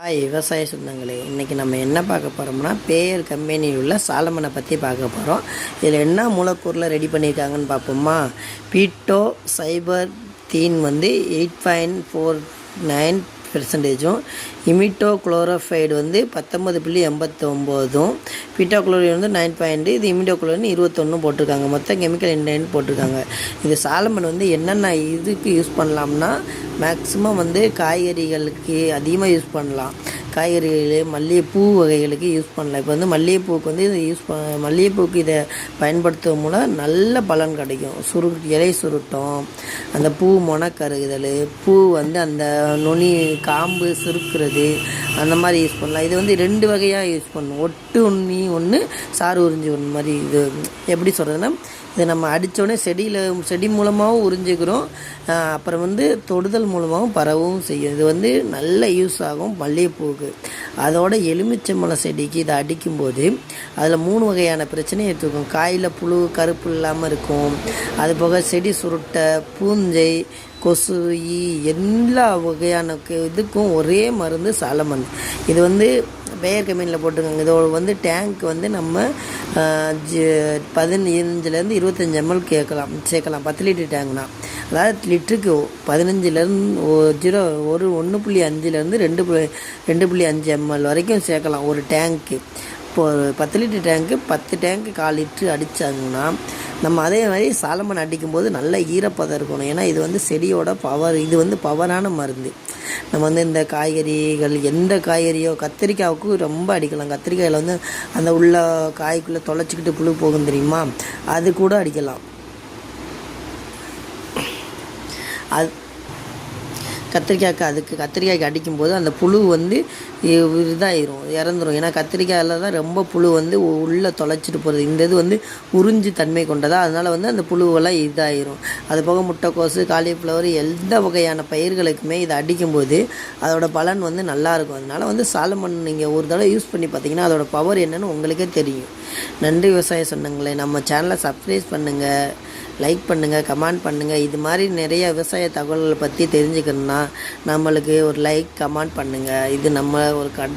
Hi விவசாய சொந்தங்களே. இன்றைக்கி நம்ம என்ன பார்க்க போகிறோம்னா பேயர் கம்பெனியில் உள்ள சாலமனை பற்றி பார்க்க போகிறோம் இதில் என்ன மூலக்கூறில் ரெடி பண்ணியிருக்காங்கன்னு பார்ப்போமா? பீட்டோ சைபர் தீன் வந்து எயிட் பாயிண்ட் ஃபோர் நைன் பெர்சன்டேஜும் இமிட்டோ குளோரோஃபைடு வந்து பத்தொம்பது புள்ளி எண்பத்தொம்போதும் பீட்டோ குளோரின் வந்து நைன் பாயிண்ட்டு இது இமிட்டோ குளோரின் போட்டிருக்காங்க. மொத்தம் கெமிக்கல் இன்டென்ட் போட்டிருக்காங்க. இது சாலமன் வந்து என்னென்ன இதுக்கு யூஸ் பண்ணலாம்னா மேக்ஸிமம் வந்து காய்கறிகளுக்கு அதிகமாக யூஸ் பண்ணலாம். காய்கறிகள் மல்லிகைப்பூ வகைகளுக்கு யூஸ் பண்ணலாம். இப்போ வந்து மல்லிகைப்பூவுக்கு வந்து இதை யூஸ் ப மல்லிகைப்பூவுக்கு இதை பயன்படுத்துவதன் மூலம் நல்ல பலன் கிடைக்கும். சுரு இலை சுருட்டம் அந்த பூ முனக்கருகுதல் பூ வந்து அந்த நுனி காம்பு சுருக்கிறது அந்த மாதிரி யூஸ் பண்ணலாம். இது வந்து ரெண்டு வகையாக யூஸ் பண்ணணும் ஒட்டு உண்ணி ஒன்று சாறு உறிஞ்சி ஒன்று மாதிரி இது எப்படி சொல்கிறதுன்னா இதை நம்ம அடித்தோடனே செடியில் செடி மூலமாகவும் உறிஞ்சிக்கிறோம். அப்புறம் வந்து தொடுதல் மூலமாகவும் பரவவும் செய்யும். இது வந்து நல்ல யூஸ் ஆகும் மல்லிகைப்பூவுக்கு அதோட எலுமிச்சம்பழம் செடிக்கு இதை அடிக்கும்போது அதில் மூணு வகையான பிரச்சனையை எடுத்துக்கும் காயில் புழு கருப்பு இல்லாமல் இருக்கும். அது போக செடி சுருட்டை பூஞ்சை கொசு ஈ எல்லா வகையான இதுக்கும் ஒரே மருந்து சாலமன். இது வந்து பெயர் கம்பெனியில் போட்டிருக்காங்க. இதோட வந்து டேங்க் வந்து நம்ம பதினஞ்சுலேருந்து இருபத்தஞ்சி எம்எல் கேட்கலாம் சேர்க்கலாம். பத்து லிட்டர் டேங்க்னா அதாவது லிட்டருக்கு பதினஞ்சுலேருந்து ஜீரோ ஒரு ஒன்று புள்ளி அஞ்சுலேருந்து ரெண்டு புள்ளி ரெண்டு புள்ளி அஞ்சு எம்எல் வரைக்கும் சேர்க்கலாம் ஒரு டேங்க்கு. இப்போ பத்து லிட்டர் டேங்க்கு பத்து டேங்க்கு கால் லிட்ரு அடித்தாங்கன்னா நம்ம அதே மாதிரி சாலமன் அடிக்கும்போது நல்ல ஈரப்பதம் இருக்கணும். ஏன்னா இது வந்து செடியோட பவர் இது வந்து பவரான மருந்து. நம்ம வந்து இந்த காய்கறிகள் எந்த காய்கறியோ கத்திரிக்காவுக்கு ரொம்ப அடிக்கலாம். கத்திரிக்காயில் வந்து அந்த உள்ள காய்க்குள்ளே தொலைச்சிக்கிட்டு புழு போகும் தெரியுமா? அது கூட அடிக்கலாம். அது கத்திரிக்காய்க்கு அதுக்கு கத்திரிக்காய்க்கு அடிக்கும்போது அந்த புழு வந்து இதாகிரும் இதாயிரும் இறந்துரும். ஏன்னா கத்திரிக்காயில் தான் ரொம்ப புழு வந்து உள்ளே தொலைச்சிட்டு போகிறது இந்த இது வந்து உறிஞ்சி தன்மை கொண்டதா? அதனால் வந்து அந்த புழுவெல்லாம் இதாயிரும். அது போக முட்டைக்கோசு காலிஃப்ளவர் எந்த வகையான பயிர்களுக்குமே இதை அடிக்கும்போது அதோடய பலன் வந்து நல்லாயிருக்கும். அதனால் வந்து சாலமன் நீங்கள் ஒரு தடவை யூஸ் பண்ணி பார்த்தீங்கன்னா அதோட பவர் என்னென்னு உங்களுக்கே தெரியும். நன்றி விவசாயம் சொன்னங்களே நம்ம சேனலை சப்ஸ்கிரைப் பண்ணுங்கள் லைக் பண்ணுங்கள் கமெண்ட் பண்ணுங்கள் இது மாதிரி நிறைய விவசாய தகவல்களை பற்றி தெரிஞ்சுக்கணுன்னா நம்மளுக்கு ஒரு லைக் கமெண்ட் பண்ணுங்கள் இது நம்ம ஒரு கண்